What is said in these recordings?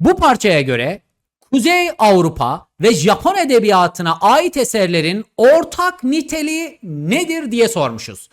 Bu parçaya göre Kuzey Avrupa ve Japon edebiyatına ait eserlerin ortak niteliği nedir diye sormuşuz.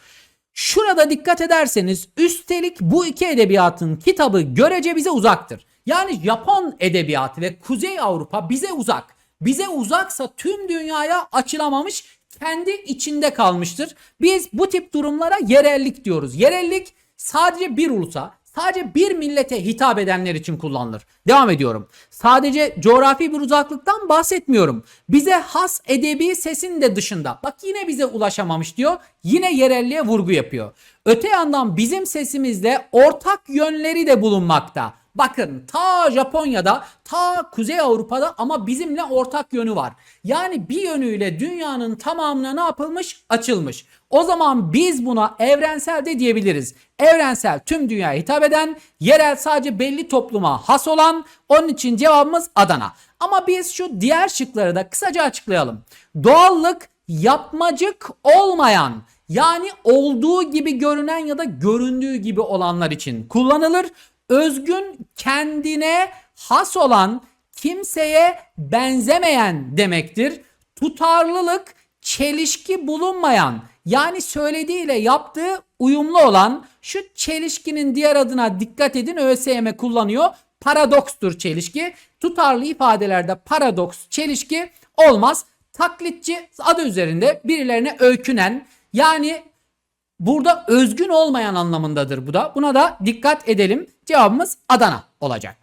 Şurada dikkat ederseniz üstelik bu iki edebiyatın kitabı görece bize uzaktır. Yani Japon edebiyatı ve Kuzey Avrupa bize uzak. Bize uzaksa tüm dünyaya açılamamış, kendi içinde kalmıştır. Biz bu tip durumlara yerellik diyoruz. Yerellik sadece bir ulusa, sadece bir millete hitap edenler için kullanılır. Devam ediyorum. Sadece coğrafi bir uzaklıktan bahsetmiyorum. Bize has edebi sesin de dışında. Bak yine bize ulaşamamış diyor. Yine yerelliğe vurgu yapıyor. Öte yandan bizim sesimizde ortak yönleri de bulunmakta. Bakın ta Japonya'da, ta Kuzey Avrupa'da ama bizimle ortak yönü var. Yani bir yönüyle dünyanın tamamına ne yapılmış? Açılmış. O zaman biz buna evrensel de diyebiliriz. Evrensel tüm dünyaya hitap eden, yerel sadece belli topluma has olan, onun için cevabımız Adana. Ama biz şu diğer şıkları da kısaca açıklayalım. Doğallık yapmacık olmayan, yani olduğu gibi görünen ya da göründüğü gibi olanlar için kullanılır. Özgün kendine has olan kimseye benzemeyen demektir. Tutarlılık çelişki bulunmayan yani söylediğiyle yaptığı uyumlu olan şu çelişkinin diğer adına dikkat edin ÖSYM kullanıyor. Paradokstur çelişki. Tutarlı ifadelerde paradoks çelişki olmaz. Taklitçi adı üzerinde birilerine öykünen yani Burada özgün olmayan anlamındadır bu da. Buna da dikkat edelim. Cevabımız Adana olacak.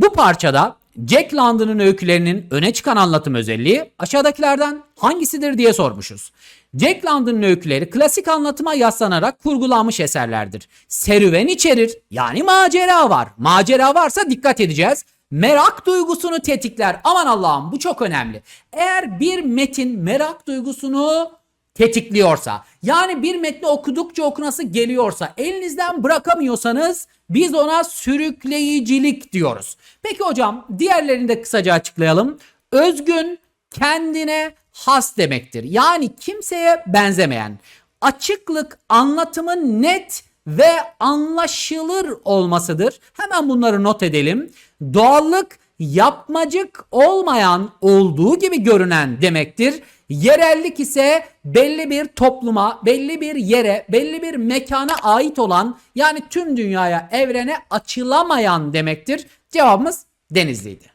Bu parçada Jack London'ın öykülerinin öne çıkan anlatım özelliği aşağıdakilerden hangisidir diye sormuşuz. Jack London'ın öyküleri klasik anlatıma yaslanarak kurgulanmış eserlerdir. Serüven içerir yani macera var. Macera varsa dikkat edeceğiz. Merak duygusunu tetikler. Aman Allah'ım bu çok önemli. Eğer bir metin merak duygusunu tetikliyorsa yani bir metni okudukça okunası geliyorsa elinizden bırakamıyorsanız biz ona sürükleyicilik diyoruz. Peki hocam diğerlerini de kısaca açıklayalım. Özgün kendine has demektir. Yani kimseye benzemeyen. Açıklık anlatımın net ve anlaşılır olmasıdır. Hemen bunları not edelim. Doğallık yapmacık olmayan olduğu gibi görünen demektir. Yerellik ise belli bir topluma, belli bir yere, belli bir mekana ait olan yani tüm dünyaya, evrene açılamayan demektir. Cevabımız Denizli'ydi.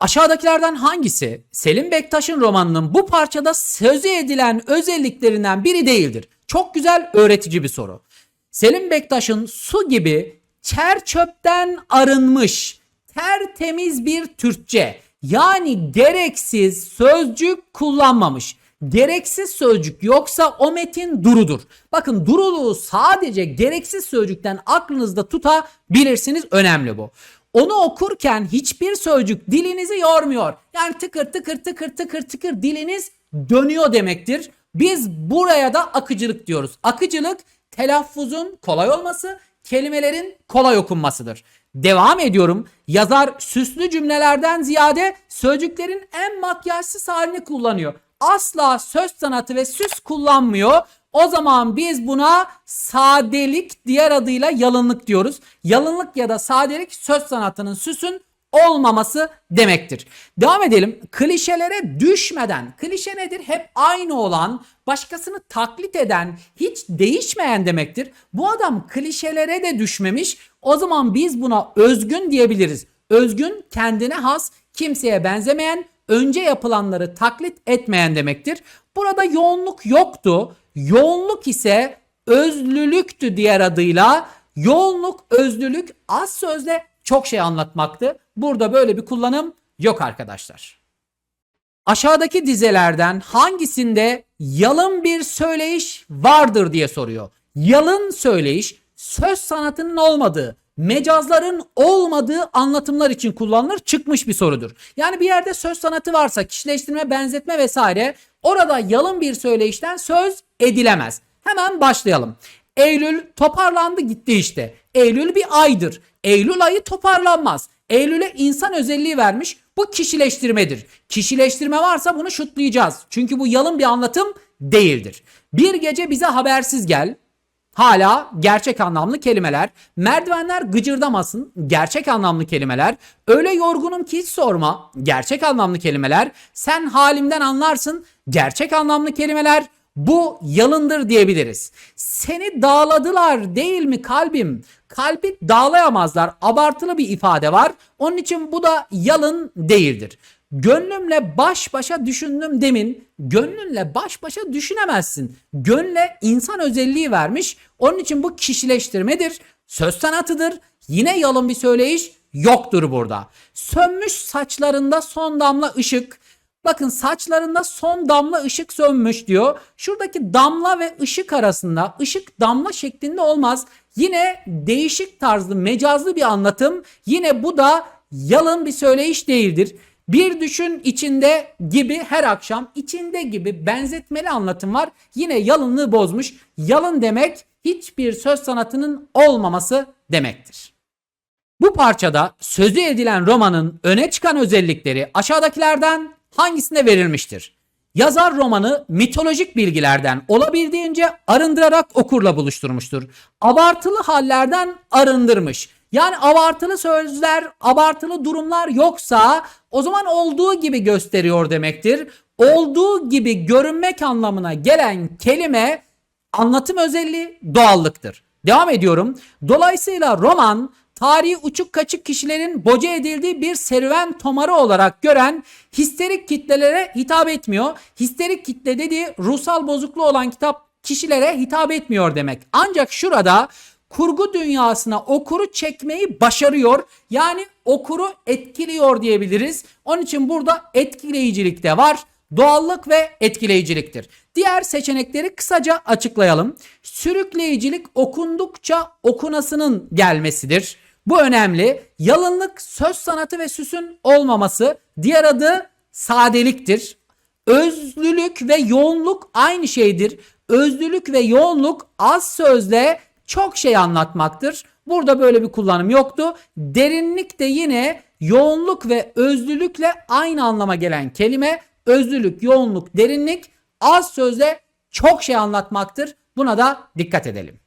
Aşağıdakilerden hangisi Selim Bektaş'ın romanının bu parçada sözü edilen özelliklerinden biri değildir? Çok güzel öğretici bir soru. Selim Bektaş'ın su gibi çer çöpten arınmış, tertemiz bir Türkçe yani gereksiz sözcük kullanmamış. Gereksiz sözcük yoksa o metin durudur. Bakın duruluğu sadece gereksiz sözcükten aklınızda tutabilirsiniz. Önemli bu. Onu okurken hiçbir sözcük dilinizi yormuyor. Yani tıkır tıkır tıkır tıkır tıkır diliniz dönüyor demektir. Biz buraya da akıcılık diyoruz. Akıcılık telaffuzun kolay olması, kelimelerin kolay okunmasıdır. Devam ediyorum. Yazar süslü cümlelerden ziyade sözcüklerin en makyajsız halini kullanıyor. Asla söz sanatı ve süs kullanmıyor. O zaman biz buna sadelik diğer adıyla yalınlık diyoruz. Yalınlık ya da sadelik söz sanatının süsün olmaması demektir. Devam edelim. Klişelere düşmeden. Klişe nedir? Hep aynı olan, başkasını taklit eden, hiç değişmeyen demektir. Bu adam klişelere de düşmemiş. O zaman biz buna özgün diyebiliriz. Özgün kendine has, kimseye benzemeyen, önce yapılanları taklit etmeyen demektir. Burada yoğunluk yoktu. Yoğunluk ise özlülüktü diğer adıyla. Yoğunluk, özlülük az sözle çok şey anlatmaktı. Burada böyle bir kullanım yok arkadaşlar. Aşağıdaki dizelerden hangisinde yalın bir söyleyiş vardır diye soruyor. Yalın söyleyiş söz sanatının olmadığı, mecazların olmadığı anlatımlar için kullanılır çıkmış bir sorudur. Yani bir yerde söz sanatı varsa kişileştirme, benzetme vesaire orada yalın bir söyleyişten söz edilemez. Hemen başlayalım. Eylül toparlandı gitti işte. Eylül bir aydır. Eylül ayı toparlanmaz. Eylül'e insan özelliği vermiş. Bu kişileştirmedir. Kişileştirme varsa bunu şutlayacağız. Çünkü bu yalın bir anlatım değildir. Bir gece bize habersiz gel. Hala gerçek anlamlı kelimeler. Merdivenler gıcırdamasın. Gerçek anlamlı kelimeler. Öyle yorgunum ki hiç sorma. Gerçek anlamlı kelimeler. Sen halimden anlarsın. Gerçek anlamlı kelimeler. Bu yalındır diyebiliriz. Seni dağladılar değil mi kalbim? Kalbi dağlayamazlar. Abartılı bir ifade var. Onun için bu da yalın değildir. Gönlümle baş başa düşündüm demin. Gönlünle baş başa düşünemezsin. Gönle insan özelliği vermiş. Onun için bu kişileştirmedir. Söz sanatıdır. Yine yalın bir söyleyiş yoktur burada. Sönmüş saçlarında son damla ışık. Bakın saçlarında son damla ışık sönmüş diyor. Şuradaki damla ve ışık arasında ışık damla şeklinde olmaz. Yine değişik tarzlı mecazlı bir anlatım. Yine bu da yalın bir söyleyiş değildir. Bir düşün içinde gibi her akşam içinde gibi benzetmeli anlatım var. Yine yalınlığı bozmuş. Yalın demek hiçbir söz sanatının olmaması demektir. Bu parçada sözü edilen romanın öne çıkan özellikleri aşağıdakilerden hangisinde verilmiştir? Yazar romanı mitolojik bilgilerden olabildiğince arındırarak okurla buluşturmuştur. Abartılı hallerden arındırmış. Yani abartılı sözler, abartılı durumlar yoksa o zaman olduğu gibi gösteriyor demektir. Olduğu gibi görünmek anlamına gelen kelime anlatım özelliği doğallıktır. Devam ediyorum. Dolayısıyla roman tarihi uçuk kaçık kişilerin boca edildiği bir serüven tomarı olarak gören histerik kitlelere hitap etmiyor. Histerik kitle dediği ruhsal bozukluğu olan kitap kişilere hitap etmiyor demek. Ancak şurada kurgu dünyasına okuru çekmeyi başarıyor. Yani okuru etkiliyor diyebiliriz. Onun için burada etkileyicilik de var. Doğallık ve etkileyiciliktir. Diğer seçenekleri kısaca açıklayalım. Sürükleyicilik okundukça okunasının gelmesidir. Bu önemli. Yalınlık söz sanatı ve süsün olmaması. Diğer adı sadeliktir. Özlülük ve yoğunluk aynı şeydir. Özlülük ve yoğunluk az sözle çok şey anlatmaktır. Burada böyle bir kullanım yoktu. Derinlik de yine yoğunluk ve özlülükle aynı anlama gelen kelime. Özlülük, yoğunluk, derinlik az sözle çok şey anlatmaktır. Buna da dikkat edelim.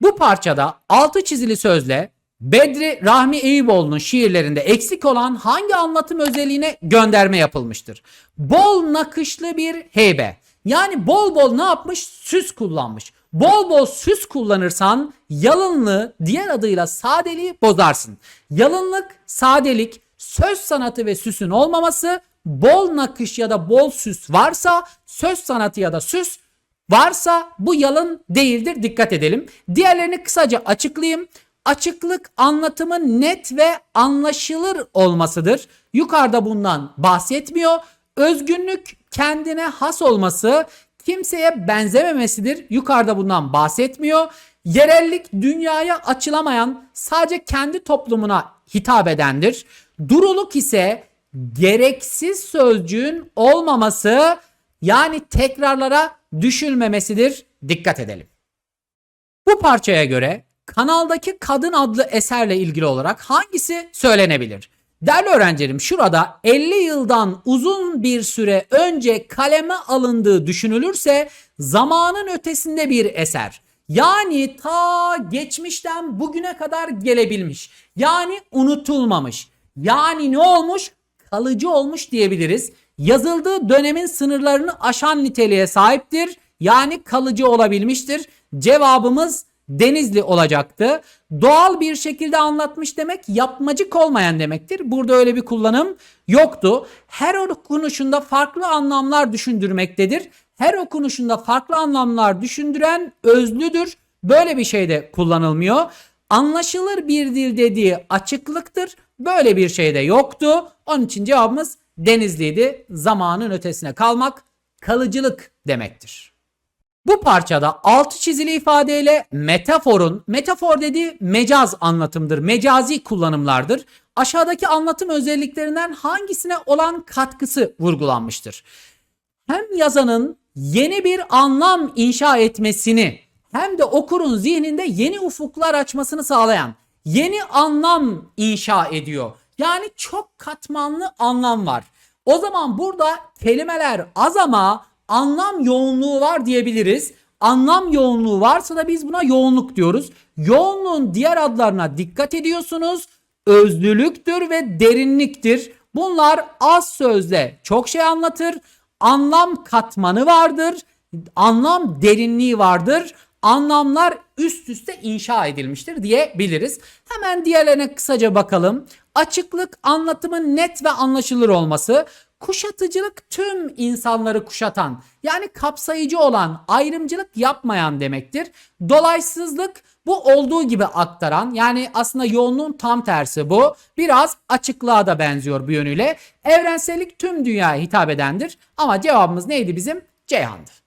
Bu parçada altı çizili sözle Bedri Rahmi Eyüboğlu'nun şiirlerinde eksik olan hangi anlatım özelliğine gönderme yapılmıştır? Bol nakışlı bir heybe. Yani bol bol ne yapmış? Süs kullanmış. Bol bol süs kullanırsan yalınlığı diğer adıyla sadeliği bozarsın. Yalınlık, sadelik, söz sanatı ve süsün olmaması, bol nakış ya da bol süs varsa, söz sanatı ya da süs varsa bu yalın değildir. Dikkat edelim. Diğerlerini kısaca açıklayayım. Açıklık anlatımın net ve anlaşılır olmasıdır. Yukarıda bundan bahsetmiyor. Özgünlük kendine has olması, kimseye benzememesidir. Yukarıda bundan bahsetmiyor. Yerellik dünyaya açılamayan, sadece kendi toplumuna hitap edendir. Duruluk ise gereksiz sözcüğün olmaması, yani tekrarlara düşülmemesidir. Dikkat edelim. Bu parçaya göre kanaldaki kadın adlı eserle ilgili olarak hangisi söylenebilir? Değerli öğrencilerim şurada 50 yıldan uzun bir süre önce kaleme alındığı düşünülürse zamanın ötesinde bir eser. Yani ta geçmişten bugüne kadar gelebilmiş. Yani unutulmamış. Yani ne olmuş? Kalıcı olmuş diyebiliriz. Yazıldığı dönemin sınırlarını aşan niteliğe sahiptir. Yani kalıcı olabilmiştir. Cevabımız Denizli olacaktı. Doğal bir şekilde anlatmış demek yapmacık olmayan demektir. Burada öyle bir kullanım yoktu. Her okunuşunda farklı anlamlar düşündürmektedir. Her okunuşunda farklı anlamlar düşündüren özlüdür. Böyle bir şey de kullanılmıyor. Anlaşılır bir dil dediği açıklıktır. Böyle bir şey de yoktu. Onun için cevabımız Denizli'ydi. Zamanın ötesine kalmak kalıcılık demektir. Bu parçada altı çizili ifadeyle metaforun, metafor dediği mecaz anlatımdır, mecazi kullanımlardır. Aşağıdaki anlatım özelliklerinden hangisine olan katkısı vurgulanmıştır? Hem yazanın yeni bir anlam inşa etmesini hem de okurun zihninde yeni ufuklar açmasını sağlayan yeni anlam inşa ediyor. Yani çok katmanlı anlam var. O zaman burada kelimeler az ama anlam yoğunluğu var diyebiliriz. Anlam yoğunluğu varsa da biz buna yoğunluk diyoruz. Yoğunluğun diğer adlarına dikkat ediyorsunuz. Özlülüktür ve derinliktir. Bunlar az sözle çok şey anlatır. Anlam katmanı vardır. Anlam derinliği vardır. Anlamlar üst üste inşa edilmiştir diyebiliriz. Hemen diğerlerine kısaca bakalım. Açıklık anlatımın net ve anlaşılır olması. Kuşatıcılık tüm insanları kuşatan yani kapsayıcı olan ayrımcılık yapmayan demektir. Dolaysızlık bu olduğu gibi aktaran yani aslında yoğunluğun tam tersi bu. Biraz açıklığa da benziyor bu yönüyle. Evrensellik tüm dünyaya hitap edendir ama cevabımız neydi bizim? Ceyhan'dı.